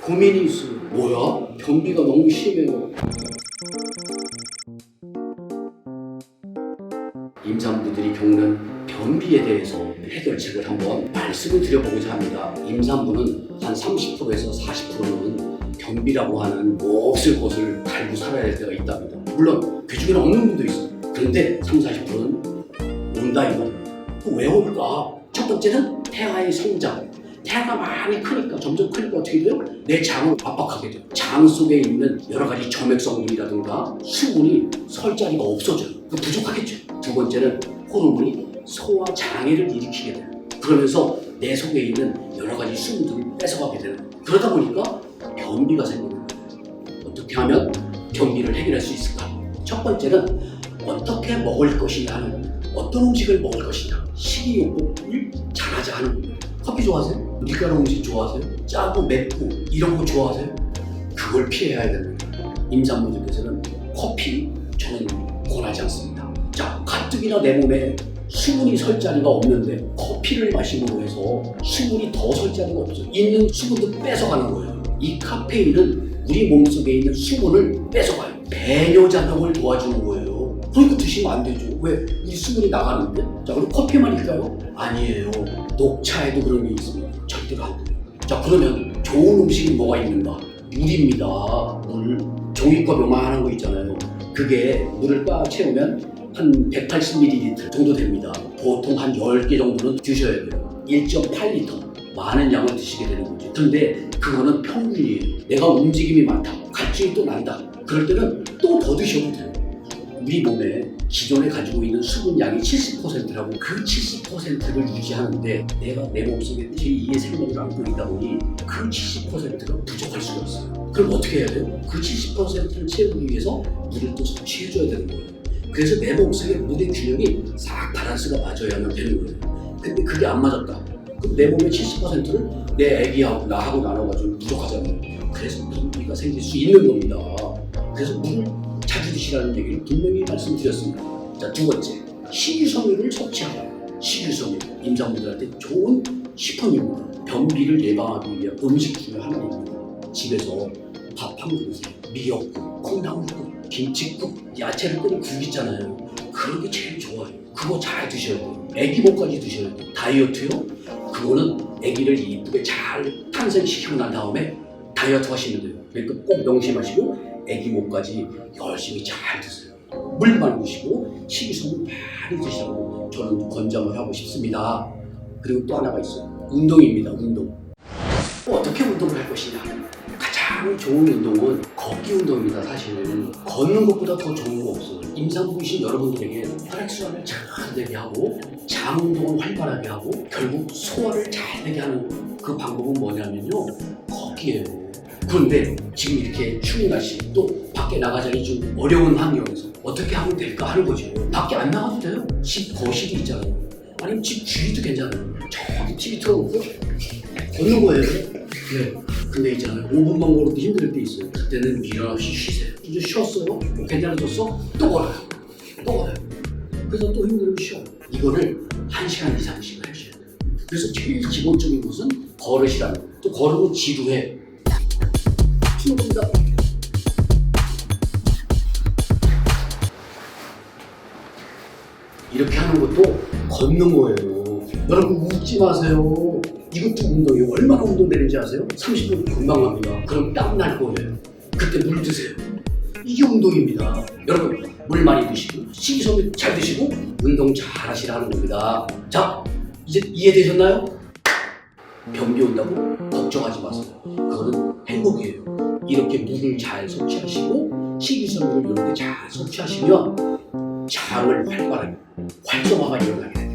고민이 있어요. 뭐야? 변비가 너무 심해요. 임산부들이 겪는 변비에 대해서 해결책을 한번 말씀을 드려보고자 합니다. 임산부는 한 30%에서 40%는 변비라고 하는 몹쓸 것을 달고 살아야 할 때가 있답니다. 물론 그 중에는 없는 분도 있어요. 그런데 30, 40%는 온다 이거. 왜 올까? 첫 번째는 태아의 성장. 태아가 많이 크니까 점점 크니까 어떻게 돼요? 내 장을 압박하게 돼요. 장 속에 있는 여러 가지 점액성분이라든가 수분이 설 자리가 없어져요. 그 부족하겠죠. 두 번째는 호르몬이 소화 장애를 일으키게 돼요. 그러면서 내 속에 있는 여러 가지 수분들을 뺏어가게 되는. 그러다 보니까 변비가 생기는 거예요. 어떻게 하면 변비를 해결할 수 있을까? 첫 번째는 어떻게 먹을 것이냐 하는. 어떤 음식을 먹을 것이냐. 식이요법을 잘하자 하는 겁니다. 커피 좋아하세요? 밀가루 음식 좋아하세요? 짜고 맵고 이런 거 좋아하세요? 그걸 피해야 됩니다. 임산부들께서는 커피 저는 권하지 않습니다. 자, 가뜩이나 내 몸에 수분이 설 자리가 없는데 커피를 마심으로 해서 수분이 더 설 자리가 없어요. 있는 수분도 뺏어가는 거예요. 이 카페인은 우리 몸속에 있는 수분을 뺏어가요. 배뇨 작용을 도와주는 거예요. 그러니까 드시면 안 되죠. 왜? 이 수분이 나가는데? 자, 그럼 커피만일까요? 아니에요. 녹차에도 그런 게 있습니다. 절대로 안 돼요. 자, 그러면 좋은 음식이 뭐가 있는가? 물입니다. 물. 종이컵 요만한 거 있잖아요. 그게 물을 꽉 채우면 한 180ml 정도 됩니다. 보통 한 10개 정도는 드셔야 돼요. 1.8리터. 많은 양을 드시게 되는 거죠. 근데 그거는 평균이에요. 내가 움직임이 많다. 갈증이 또 난다. 그럴 때는 또 더 드셔도 돼요. 우리 몸에 기존에 가지고 있는 수분량이 70%라고 그 70%를 유지하는데 내가 내 몸속에 제2의 생명을 안고 있다 보니 그 70%가 부족할 수가 있어요. 그럼 어떻게 해야 돼요? 그 70%를 채우기 위해서 물을 또 섭취해줘야 되는 거예요. 그래서 내 몸속에 물의 균형이 싹 밸런스가 맞아야만 되는 거예요. 근데 그게 안 맞았다. 그럼 내 몸의 70%를 내 애기하고 나하고 나눠가지고 부족하잖아요. 그래서 변비가 생길 수 있는 겁니다. 그래서 물을 자주 드시라는 얘기를 분명히 말씀드렸습니다. 자, 두 번째. 식이섬유를 섭취하라. 식이섬유. 임산부들한테 좋은 식품입니다. 변비를 예방하기 위한 음식 중에 하나입니다. 집에서 밥 한 그릇에 미역국, 콩나물국, 김치국, 야채를 끓인 국 있잖아요. 그런 게 제일 좋아요. 그거 잘 드셔야 돼요. 애기 목까지 드셔야 돼요. 다이어트요? 그거는 애기를 이쁘게 잘 탄생시키고 난 다음에 다이어트 하시면 돼요. 그러니까 꼭 명심하시고 애기 목까지 열심히 잘 드세요. 물만 드시고 식이섬유 많이 드시라고 저는 권장을 하고 싶습니다. 그리고 또 하나가 있어요. 운동입니다. 운동. 어떻게 운동을 할 것이냐? 가장 좋은 운동은 걷기 운동입니다. 사실은 걷는 것보다 더 좋은 거 없어요. 임산부이신 여러분들에게 혈액순환을 잘 되게 하고 장 운동을 활발하게 하고 결국 소화를 잘 되게 하는 그 방법은 뭐냐면요 걷기예요. 그런데 지금 이렇게 추운 날씨 또 밖에 나가자니 좀 어려운 환경에서 어떻게 하면 될까 하는 거죠. 밖에 안 나가도 돼요. 집 거실이 있잖아요. 아니면 집 주위도 괜찮아요. 저기 TV 틀어놓고 걷는 거예요. 네. 근데 있잖아요. 5분만 걸어도 힘들 때 있어요. 그때는 일어나시 쉬세요. 이제 쉬었어요. 뭐 괜찮아졌어? 또 걸어요. 또 걸어요. 그래서 또 힘들면 쉬어요. 이거를 1시간 이상씩 하셔야 돼요. 그래서 제일 기본적인 것은 걸으시라는 거예요. 또 걸으면 지루해. 이렇게 하는 것도 걷는 거예요. 여러분 웃지 마세요. 이것도 운동이에요. 얼마나 운동되는지 아세요? 30분 금방 갑니다. 그럼 땀 날 거예요. 그때 물 드세요. 이게 운동입니다. 여러분 물 많이 드시고 식이섬유 잘 드시고 운동 잘 하시라는 겁니다. 자 이제 이해되셨나요? 변비 온다고 걱정하지 마세요. 그거는 행복이에요. 이렇게 물을 잘 섭취하시고 식이섬유를 이렇게 잘 섭취하시면 장을 활발하게 활성화가 일어나게 됩니다.